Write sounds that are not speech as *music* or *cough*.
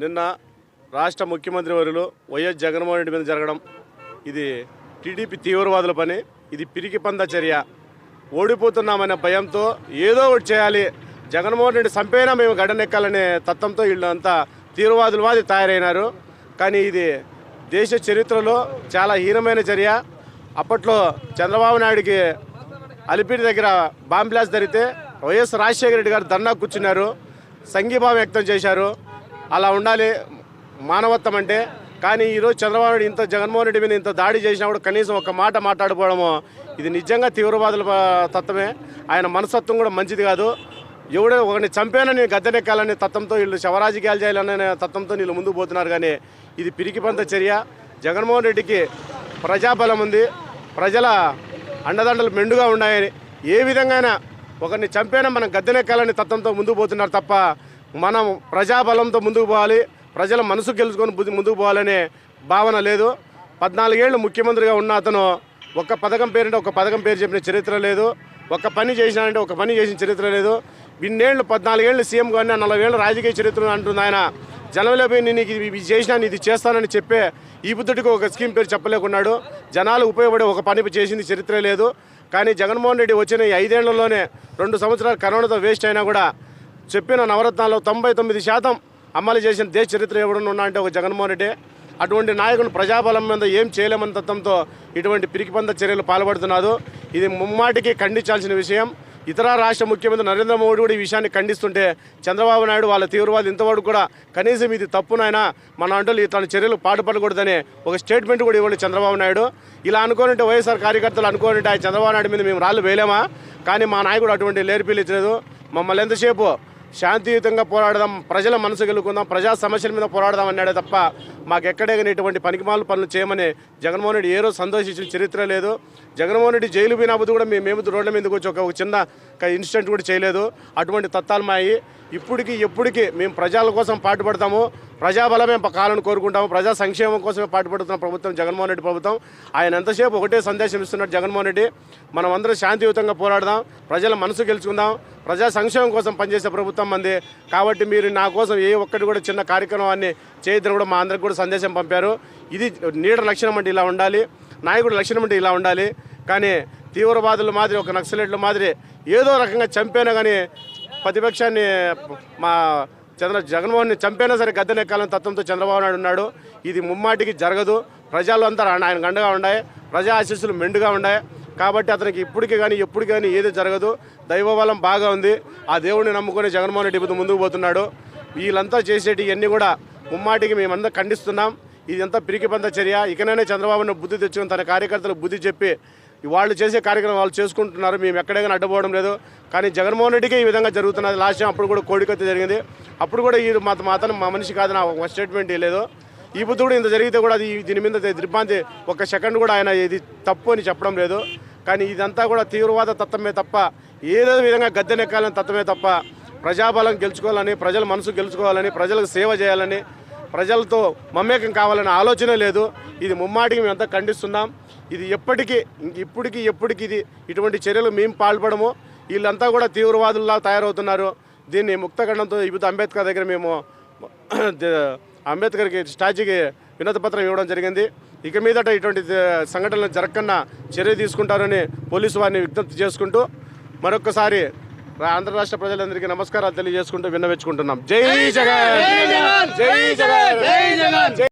నిన్న రాష్ట్ర ముఖ్యమంత్రి వర్యులు వైఎస్ జగన్మోహన్ రెడ్డి మీద జరగడం ఇది టీడీపీ తీవ్రవాదుల పని ఇది పిరికి పంద చర్య. ఓడిపోతున్నామనే భయంతో ఏదో ఒకటి చేయాలి. జగన్మోహన్ రెడ్డి చంపైనా మేము గడ్డనెక్కాలనే తత్వంతో వీళ్ళంతా తీవ్రవాదులు వాది తయారైనారు. కానీ ఇది దేశ చరిత్రలో చాలా హీనమైన చర్య. అప్పట్లో చంద్రబాబు నాయుడికి అలిపిరి దగ్గర బాంబ్లాస్ ధరితే వైఎస్ రాజశేఖర రెడ్డి గారు ధర్నా కూర్చున్నారు. సంఘీభావం వ్యక్తం చేశారు. అలా ఉండాలి. మానవత్వం అంటే కానీ ఈరోజు చంద్రబాబు నాయుడు ఇంత జగన్మోహన్ రెడ్డి మీద ఇంత దాడి చేసినప్పుడు కనీసం ఒక మాట మాట్లాడుకోవడము ఇది నిజంగా తీవ్రవాదుల తత్వమే. ఆయన మనస్తత్వం కూడా మంచిది కాదు. ఎవడో ఒకరిని చంపానని గద్దెనెక్కాలనే తత్వంతో వీళ్ళు శవరాజకీయాలు చేయాలనే తత్వంతో వీళ్ళు ముందుకు పోతున్నారు కానీ ఇది పిరికిపంత చర్య. జగన్మోహన్ రెడ్డికి ప్రజాబలం ఉంది. ప్రజల అండదండలు మెండుగా ఉన్నాయని ఏ విధంగా ఒకరిని చంపేనా మనం గద్దెనెక్కాలనే తత్వంతో ముందుకు పోతున్నారు తప్ప మనం ప్రజాబలంతో ముందుకు పోవాలి. ప్రజల మనసు గెలుచుకొని ముందుకు పోవాలనే భావన లేదు. పద్నాలుగేళ్ళు ముఖ్యమంత్రిగా ఉన్న అతను ఒక్క పథకం పేరంటే ఒక పథకం పేరు చెప్పిన చరిత్ర లేదు. ఒక పని చేసినాడంటే ఒక పని చేసిన చరిత్ర లేదు. ఇన్నేళ్ళు పద్నాలుగేళ్ళు సీఎం కానీ నలభై ఏళ్ళు రాజకీయ చరిత్ర అంటుంది ఆయన జనంలో పోయి నేను ఇది ఇది చేసినా ఇది చేస్తానని చెప్పే ఈ బుద్ధుడికి ఒక స్కీమ్ పేరు చెప్పలేకున్నాడు. జనాలు ఉపయోగపడే ఒక పని చేసింది చరిత్ర లేదు. కానీ జగన్మోహన్ రెడ్డి వచ్చిన ఈ ఐదేళ్ళలోనే రెండు సంవత్సరాలు కరోనాతో వేస్ట్ అయినా కూడా చెప్పిన నవరత్నాల్లో తొంభై తొమ్మిది శాతం అమలు చేసిన దేశ చరిత్ర ఎవడన్నా ఉన్నా అంటే ఒక జగన్మోహన్ రెడ్డి. అటువంటి నాయకులు ప్రజాబలం మీద ఏం చేయలేమన్న తత్వంతో ఇటువంటి పిరికిపంద చర్యలు పాల్పడుతున్నారు ఇది ముమ్మాటికి ఖండించాల్సిన విషయం. ఇతర రాష్ట్ర ముఖ్యమంత్రి నరేంద్ర మోడీ కూడా ఈ విషయాన్ని ఖండిస్తుంటే చంద్రబాబు నాయుడు వాళ్ళ తీవ్రవాది ఇంతవరకు కూడా కనీసం ఇది తప్పునైనా మన అంటూ తన చర్యలు పాటుపడకూడదని ఒక స్టేట్మెంట్ కూడా ఇవ్వండి చంద్రబాబు నాయుడు. ఇలా అనుకోనంటే వైఎస్ఆర్ కార్యకర్తలు అనుకోనంటే ఆ చంద్రబాబు నాయుడు మీద మేము రాళ్ళు వేయలేమా? కానీ మా నాయకుడు అటువంటి లేర్పిలిచ్చలేదు మమ్మల్ని ఎంతసేపు శాంతియుతంగా పోరాడదాం ప్రజల మనసు గెలుకుందాం ప్రజా సమస్యల మీద పోరాడదాం అన్నాడే తప్ప మాకు ఇటువంటి పనికిమాలు పనులు చేయమని జగన్మోహన్ రెడ్డి ఏ రోజు సంతోషించిన చరిత్ర లేదు. జగన్మోహన్ రెడ్డి జైలు పోయినప్పుడు కూడా మేము మేము రోడ్ల మీదకి వచ్చి ఒక చిన్న ఇన్సిడెంట్ కూడా చేయలేదు. అటువంటి తత్వాలు మాయి. ఇప్పటికీ ఎప్పటికీ మేము ప్రజల కోసం పాటుపడతాము. ప్రజాబలమే కావాలని కోరుకుంటాము. ప్రజా సంక్షేమం కోసమే పాటుపడుతున్న ప్రభుత్వం జగన్మోహన్ రెడ్డి ప్రభుత్వం. ఆయన ఎంతసేపు ఒకటే సందేశం ఇస్తున్నాడు జగన్మోహన్ రెడ్డి. మనం అందరం శాంతియుతంగా పోరాడదాం. ప్రజల మనసు గెలుచుకుందాం. ప్రజా సంక్షేమం కోసం పనిచేసే ప్రభుత్వం మంది. కాబట్టి మీరు నా కోసం ఏ ఒక్కటి కూడా చిన్న కార్యక్రమాన్ని చేయొద్దని కూడా మా అందరికి కూడా సందేశం పంపారు. ఇది నీడ లక్షణం అంటే ఇలా ఉండాలి. నాయకుడు లక్షణం అంటే ఇలా ఉండాలి. కానీ తీవ్రవాదుల మాదిరి ఒక నక్సలెట్ల మాదిరి ఏదో రకంగా చంపేనా కానీ ప్రతిపక్షాన్ని మా చంద్ర జగన్మోహన్ని చంపైనా సరే గద్దెనెక్కాలని తత్వంతో చంద్రబాబు నాయుడు ఉన్నాడు. ఇది ముమ్మాటికి జరగదు. ప్రజలందరూ అంతా ఆయన గండగా ఉన్నాయి ప్రజా ఆశీస్సులు మెండుగా ఉన్నాయి కాబట్టి అతనికి ఇప్పటికి కానీ ఎప్పటికి కానీ ఏది జరగదు. దైవబలం బాగా ఉంది. ఆ దేవుడిని నమ్ముకొని జగన్మోహన్ రెడ్డి ఇప్పుడు ముందుకు పోతున్నాడు. వీళ్ళంతా చేసేటి ఇవన్నీ కూడా ముమ్మాటికి మేమంతా ఖండిస్తున్నాం. ఇదంతా పిరికిపంద చర్య. ఇకనైనా చంద్రబాబును బుద్ధి తెచ్చుకుని తన కార్యకర్తలకు బుద్ధి చెప్పి వాళ్ళు చేసే కార్యక్రమం వాళ్ళు చేసుకుంటున్నారు. మేము ఎక్కడైనా అడ్డుపోవడం లేదు. కానీ జగన్మోహన్ రెడ్డికి ఈ విధంగా జరుగుతున్నది. లాస్ట్ టైం అప్పుడు కూడా కోడికత్తి జరిగింది. అప్పుడు కూడా ఈ మా మాతను మా మనిషి కాదని ఒక స్టేట్మెంట్ లేదు. ఈ బుద్ధి కూడా ఇంత జరిగితే కూడా అది దీని మీద దిగ్భ్రాంతి ఒక సెకండ్ కూడా ఆయన ఇది తప్పు అని చెప్పడం లేదు. కానీ ఇదంతా కూడా తీవ్రవాద తత్వమే తప్ప ఏదో విధంగా గద్దెనెక్కాలని తత్వమే తప్ప ప్రజాబలం గెలుచుకోవాలని ప్రజల మనసు గెలుచుకోవాలని ప్రజలకు సేవ చేయాలని ప్రజలతో మమేకం కావాలనే ఆలోచన లేదు. ఇది ముమ్మాటికి మేమంతా ఖండిస్తున్నాం. ఇది ఎప్పటికీ ఇంక ఇప్పటికీ ఎప్పటికీ ఇది ఇటువంటి చర్యలు మేము పాల్పడము. వీళ్ళంతా కూడా తీవ్రవాదుల్లా తయారవుతున్నారు. దీన్ని ముక్తఖండంతో ఇప్పుడు అంబేద్కర్ దగ్గర మేము *coughs* అంబేద్కర్కి స్టాచ్యూకి వినతి పత్రం ఇవ్వడం జరిగింది. ఇక మీదట ఇటువంటి సంఘటనలు జరగకుండా చర్య తీసుకుంటారని పోలీసు వారిని విజ్ఞప్తి చేసుకుంటూ మరొకసారి ఆంధ్ర రాష్ట్ర ప్రజలందరికీ నమస్కారాలు తెలియజేసుకుంటూ విన్నవించుకుంటున్నాం. జై జగన్! జై జగన్! జై జగన్!